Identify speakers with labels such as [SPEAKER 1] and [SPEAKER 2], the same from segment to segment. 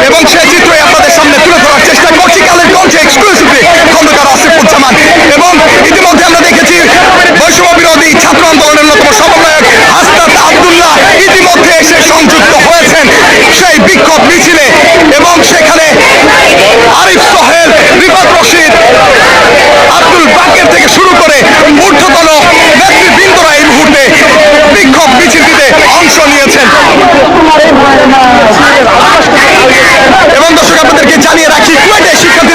[SPEAKER 1] এবং সে চিত্র maneira que foi deixar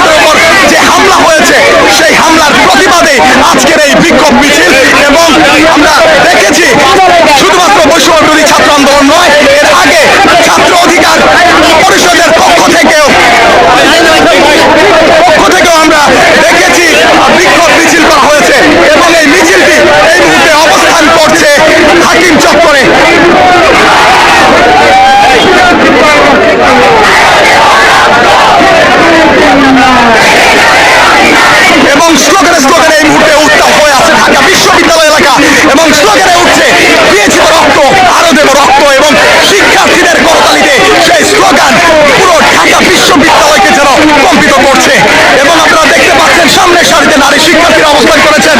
[SPEAKER 1] নারী শিক্ষার্থীরা অবস্থান করেছেন।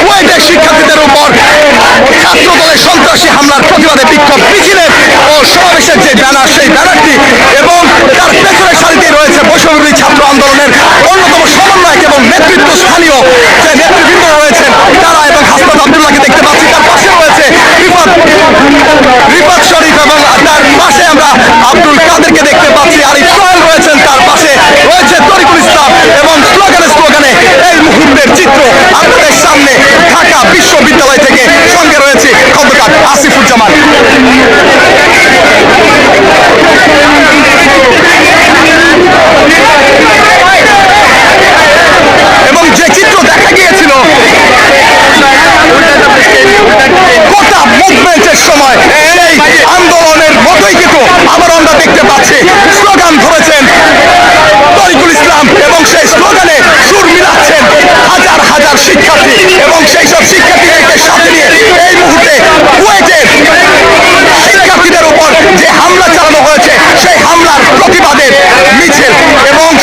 [SPEAKER 1] কুয়েটের শিক্ষার্থীদের উপর ছাত্রদলের সন্ত্রাসী হামলার প্রতিবাদে বিক্ষোভ মিছিলের ও সমাবেশের যে ব্যানার, সেই ব্যানারটি এবং তার পেছনের সারিতে রয়েছে ঢাকা বিশ্ববিদ্যালয় থেকে সঙ্গে রয়েছে খন্দকার আসিফুজ্জামান।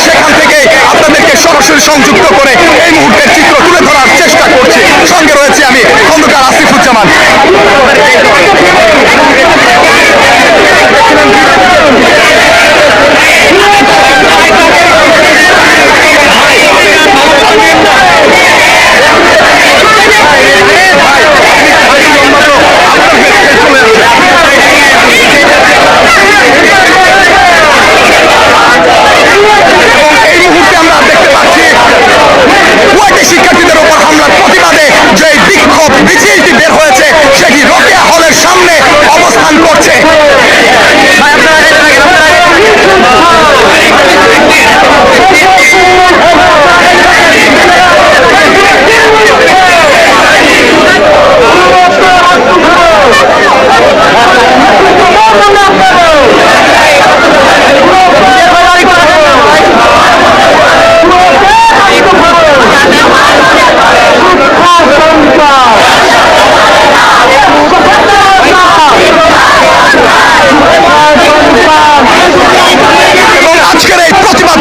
[SPEAKER 1] সেখান থেকে আপনাদেরকে সরাসরি সংযুক্ত করে এই মুহূর্তের চিত্র তুলে ধরার চেষ্টা করছি। সঙ্গে রয়েছে আমি, খন্দকার আসিফুজ্জামান।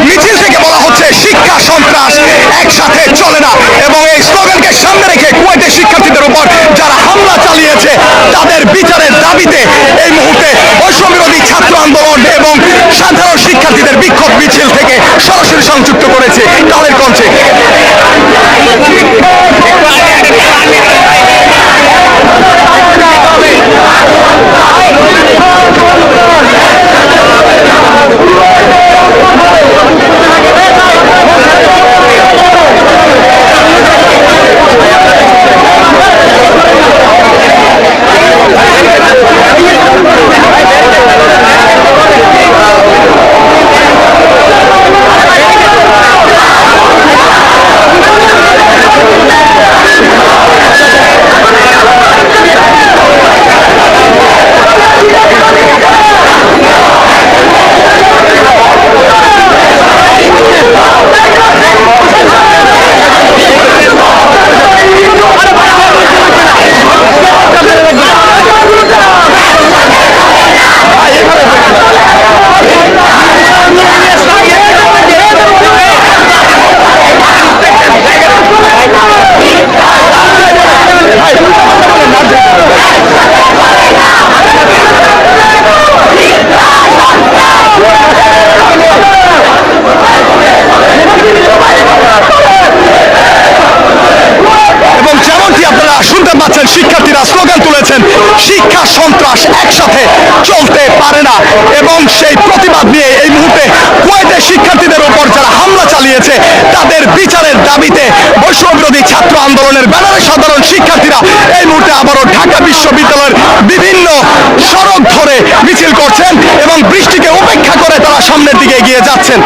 [SPEAKER 1] মিছিল থেকে বলা হচ্ছে শিক্ষা, সন্ত্রাস একসাথে চলে না। এবং এই স্লোগানকে সামনে রেখে কুয়েটের শিক্ষার্থীদের উপর যারা হামলা চালিয়েছে, তাদের বিচারের দাবিতে এই মুহূর্তে বৈষম্যবিরোধী ছাত্র আন্দোলন এবং সাধারণ শিক্ষার্থীদের বিক্ষোভ মিছিল থেকে সরাসরি সংযুক্ত করেছে। এবং সেই প্রতিবাদ নিয়ে এই মুহূর্তে কুয়েটের শিক্ষার্থীদের উপর যারা হামলা চালিয়েছে, তাদের বিচারের দাবিতে বৈষম্যবিরোধী ছাত্র আন্দোলনের ব্যানারে সাধারণ শিক্ষার্থীরা এই মুহূর্তে আবারও ঢাকা বিশ্ববিদ্যালয়ের বিভিন্ন সড়ক ধরে মিছিল করছেন এবং বৃষ্টিকে উপেক্ষা করে তারা সামনের দিকে এগিয়ে যাচ্ছেন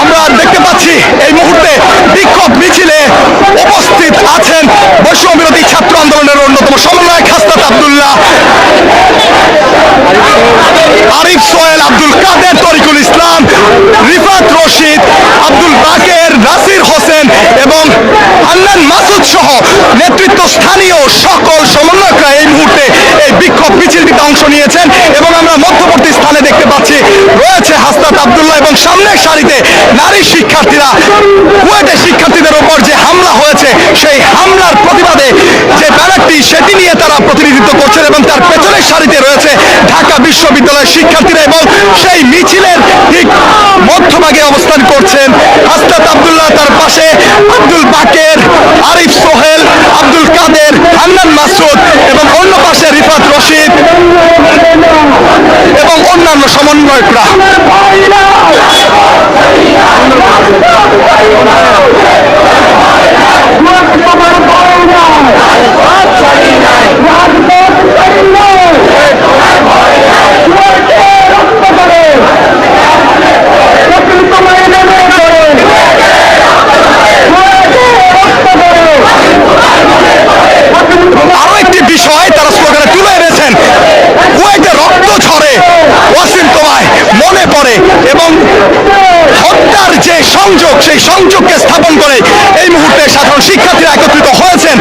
[SPEAKER 1] আমরা দেখতে পাচ্ছি এই মুহূর্তে বিক্ষোভ মিছিলে উপস্থিত আছেন বৈষম্য বিরোধী ছাত্র আন্দোলনের অন্যতম সমন্বয়ক হাসনাত আব্দুল্লাহ, আরিফ সোহেল আব্দুল কাদের, তরিকুল ইসলাম, রিফাত রশিদ, আব্দুল বাকের, নাসির হোসেন এবং হান্নান মাসুদ সহ নেতৃত্ব স্থানীয় সকল সমন্বয়করা এই মুহূর্তে এই বিক্ষোভ মিছিলটিতে অংশ নিয়েছেন। হাসনাত আব্দুল্লাহ এবং সামনের সারিতে নারী শিক্ষার্থীরা কুয়েটের শিক্ষার্থীদের উপর যে হামলা হয়েছে, সেই হামলার প্রতিবাদে যে ব্যানারটি সেটি নিয়ে তারা প্রতিনিধিত্ব করছেন এবং তার পেছনের সারিতে রয়েছে ঢাকা বিশ্ববিদ্যালয়ের শিক্ষার্থীরা এবং সেই মিছিলের ঠিক মধ্যভাগে অবস্থান করছেন হাসনাত আব্দুল্লাহ। তার পাশে আব্দুল বাকের, আরিফ সোহেল, আব্দুল কাদের, হান্নান মাসুদ এবং অন্য পাশে রিফাত রশিদ এবং অন্যান্য সমন্বয়করা। সেই সংযোগকে স্থাপন করে এই মুহূর্তে সাধারণ শিক্ষার্থীরা একত্রিত হয়েছেন।